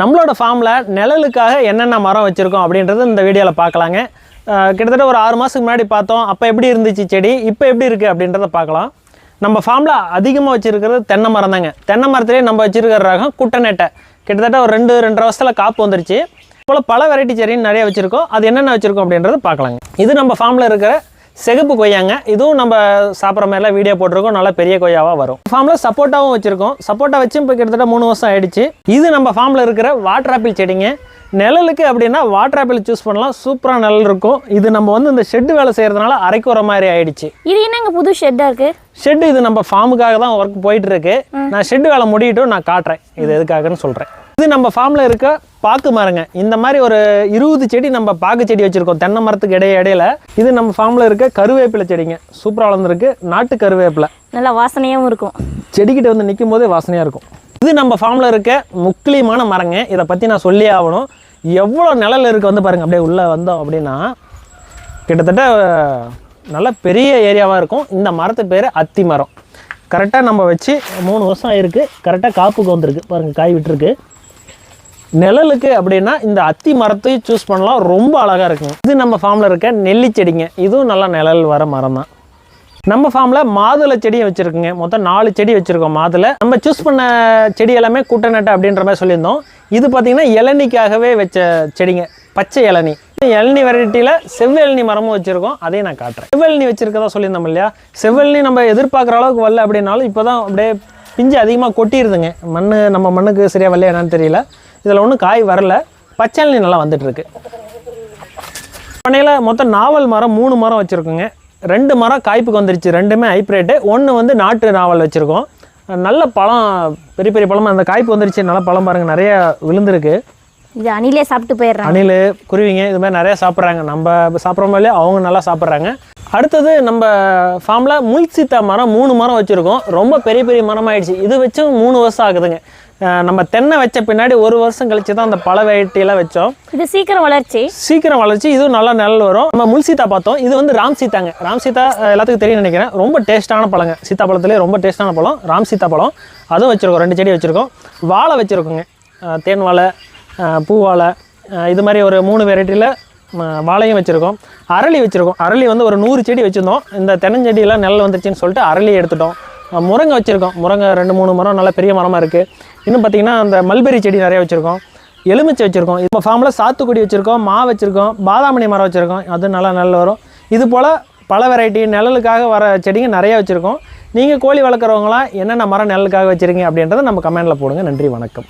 நம்மளோட ஃபார்மில் நிழலுக்காக என்னென்ன மரம் வச்சுருக்கோம் அப்படின்றது இந்த வீடியோவில் பார்க்கலாங்க. கிட்டத்தட்ட ஒரு ஆறு மாதத்துக்கு முன்னாடி பார்த்தோம். அப்போ எப்படி இருந்துச்சு செடி? இப்போ எப்படி இருக்குது அப்படின்றத பார்க்கலாம். நம்ம ஃபார்மில் அதிகமாக வச்சுருக்கிறது தென்னை மரம் தாங்க. தென்னை மரத்துலேயே நம்ம வச்சுருக்கிற ரகம் குட்டநெட்டை. கிட்டத்தட்ட ஒரு ரெண்டு ரெண்டரை வருஷத்தில் காப்பு வந்துருச்சு. போல் பல வெரைட்டி செடின்னு நிறைய வச்சுருக்கோம். அது என்னென்ன வச்சுருக்கோம் அப்படின்றத பார்க்கலாங்க. இது நம்ம ஃபார்மில் இருக்கிற சிகப்பு கொய்யாங்க. இதுவும் நம்ம சாப்பிட்ற மாதிரிலாம் வீடியோ போட்டிருக்கோம். நல்லா பெரிய கொய்யாவாக வரும். ஃபார்மில் சப்போட்டாவும் வச்சுருக்கோம். சப்போட்டா வச்சு இப்போ கிட்டத்தட்ட மூணு வருஷம் ஆயிடுச்சு. இது நம்ம ஃபார்மில் இருக்கிற வாட்டர் ஆப்பிள் செடிங்க. நிழலுக்கு அப்படின்னா வாட்டர் ஆப்பிள் சூஸ் பண்ணலாம். சூப்பராக நிழல் இருக்கும். இது நம்ம வந்து இந்த ஷெட்டு வேலை செய்கிறதுனால அரைக்குற மாதிரி ஆயிடுச்சு. இது என்னங்க புது ஷெட்டாக இருக்கு? ஷெட்டு இது நம்ம ஃபார்முக்காக தான் ஒர்க் போயிட்டு இருக்கு. நான் ஷெட்டு வேலை முடியட்டும் நான் காட்டுறேன். இது எதுக்காகன்னு சொல்கிறேன் இது நம்ம ஃபார்மில் இருக்க பாக்கு மரங்க. இந்த மாதிரி ஒரு இருபது செடி நம்ம பாக்கு செடி வச்சுருக்கோம். தென்னை மரத்துக்கு இடைய இடையில. இது நம்ம ஃபார்மில் இருக்க கருவேப்பிலை செடிங்க. சூப்பராக வளர்ந்துருக்கு. நாட்டு கருவேப்பிலை. நல்லா வாசனையாகவும் இருக்கும். செடிக்கிட்ட வந்து நிற்கும் போதே வாசனையாக இருக்கும். இது நம்ம ஃபார்மில் இருக்க முக்கியமான மரங்க. இதை பற்றி நான் சொல்லியே ஆகணும். எவ்வளோ நிழல் இருக்குது வந்து பாருங்கள் அப்படியே உள்ளே வந்தோம் அப்படின்னா கிட்டத்தட்ட நல்ல பெரிய ஏரியாவாக இருக்கும். இந்த மரத்து பேர் அத்தி மரம். கரெக்டாக நம்ம வச்சு மூணு வருஷம் ஆயிருக்கு. கரெக்டாக காப்புக்கு வந்திருக்கு. பாருங்கள் காய் விட்டுருக்கு. நிழலுக்கு அப்படின்னா இந்த அத்தி மரத்தையும் சூஸ் பண்ணலாம். ரொம்ப அழகாக இருக்குங்க இது நம்ம ஃபார்மில் இருக்க நெல்லி செடிங்க. இதுவும் நல்லா நிழல் வர மரம் தான். நம்ம ஃபார்மில் மாதுளை செடியும் வச்சுருக்குங்க. மொத்தம் நாலு செடி வச்சுருக்கோம் மாதுளை. நம்ம சூஸ் பண்ண செடி எல்லாமே கூட்டநட்டை அப்படின்ற மாதிரி சொல்லியிருந்தோம். இது பார்த்திங்கன்னா இளநிக்காகவே வச்ச செடிங்க. பச்சை இளநி. இளநி வெரைட்டியில் செவ்வெளநி மரமும் வச்சுருக்கோம். அதையும் நான் காட்டுறேன். செவ்வெளநி வச்சுருக்கதா சொல்லியிருந்தோம் இல்லையா? செவ்வெளநி நம்ம எதிர்பார்க்குற அளவுக்கு வரல அப்படின்னாலும் இப்போ தான் அப்படியே பிஞ்சு அதிகமாக கொட்டிடுதுங்க மண் நம்ம மண்ணுக்கு சரியாக வரல என்னன்னு தெரியல. இதில் ஒன்றும் காய் வரல. பச்சை நல்லா வந்துட்டுருக்கு. பண்ணையில் மொத்தம் நாவல் மரம் மூணு மரம் வச்சுருக்கோங்க. ரெண்டு மரம் காய்ப்புக்கு வந்துருச்சு. ரெண்டுமே ஹைப்ரேட்டு. ஒன்று வந்து நாட்டு நாவல் வச்சுருக்கோம். நல்ல பழம் பெரிய பெரிய பழமாக அந்த காய்ப்பு வந்துருச்சு. நல்ல பழம் பாருங்கள் நிறைய விழுந்திருக்கு. இது அணிலே சாப்பிட்டு போயிடுறாங்க. அணில் குருவிங்க இது மாதிரி நிறைய சாப்பிட்றாங்க. நம்ம சாப்பிட்ற மாதிரியே அவங்க நல்லா சாப்பிட்றாங்க. அடுத்தது நம்ம ஃபார்மில் முள் சீத்தா மரம் மூணு மரம் வச்சுருக்கோம். ரொம்ப பெரிய பெரிய மரம் ஆயிடுச்சு இது வச்சும் மூணு வருஷம் ஆகுதுங்க. நம்ம தென்னை வச்ச பின்னாடி ஒரு வருஷம் கழிச்சு தான் அந்த பழ வெரைட்டியெல்லாம் வச்சோம். இது சீக்கிரம் வளர்ச்சி. சீக்கிரம் வளர்ச்சி. இதுவும் நல்லா நிழல் வரும். நம்ம முள் சீத்தா பார்த்தோம். இது வந்து ராம் சீத்தாங்க. ராம் அஹ், எல்லாத்துக்கும் தெரியும் நினைக்கிறேன். ரொம்ப டேஸ்ட்டான பழங்க. சீத்தா பழத்துலேயே ரொம்ப டேஸ்ட்டான பழம். ராம் சீத்தா பழம். அதுவும் வச்சுருக்கோம். ரெண்டு செடி வச்சுருக்கோம். வாழை வச்சுருக்கோங்க. தேன் வாழை பூவாழை பூ வாழை இது மாதிரி ஒரு மூணு வெரைட்டியில் வாழையும் வச்சுருக்கோம். அரளி வச்சுருக்கோம். அரளி வந்து ஒரு நூறு செடி வச்சுருந்தோம். இந்த தென்னஞ்செடியெல்லாம் நெல் வந்துருச்சுன்னு சொல்லிட்டு அரளி எடுத்துட்டோம். முருங்கை வச்சுருக்கோம். முருங்கை ரெண்டு மூணு மரம் நல்ல பெரிய மரமாக இருக்குது இன்னும் பார்த்தீங்கன்னா அந்த மல்பெரி செடி நிறையா வச்சுருக்கோம். எலுமிச்சை வச்சுருக்கோம். இப்போ ஃபார்மில் சாத்துக்குடி வச்சுருக்கோம் மா வச்சுருக்கோம் பாதாமணி மரம் வச்சுருக்கோம். அது நல்லா நல்ல வரும். இது போல் பல வெரைட்டி நிழலுக்காக வர செடிங்க நிறையா வச்சுருக்கோம். நீங்கள் கோழி வளர்க்குறவங்களாம் என்னென்ன மரம் நிழலுக்காக வச்சுருக்கீங்க அப்படின்றத நம்ம கமெண்டில் போடுங்க. நன்றி வணக்கம்.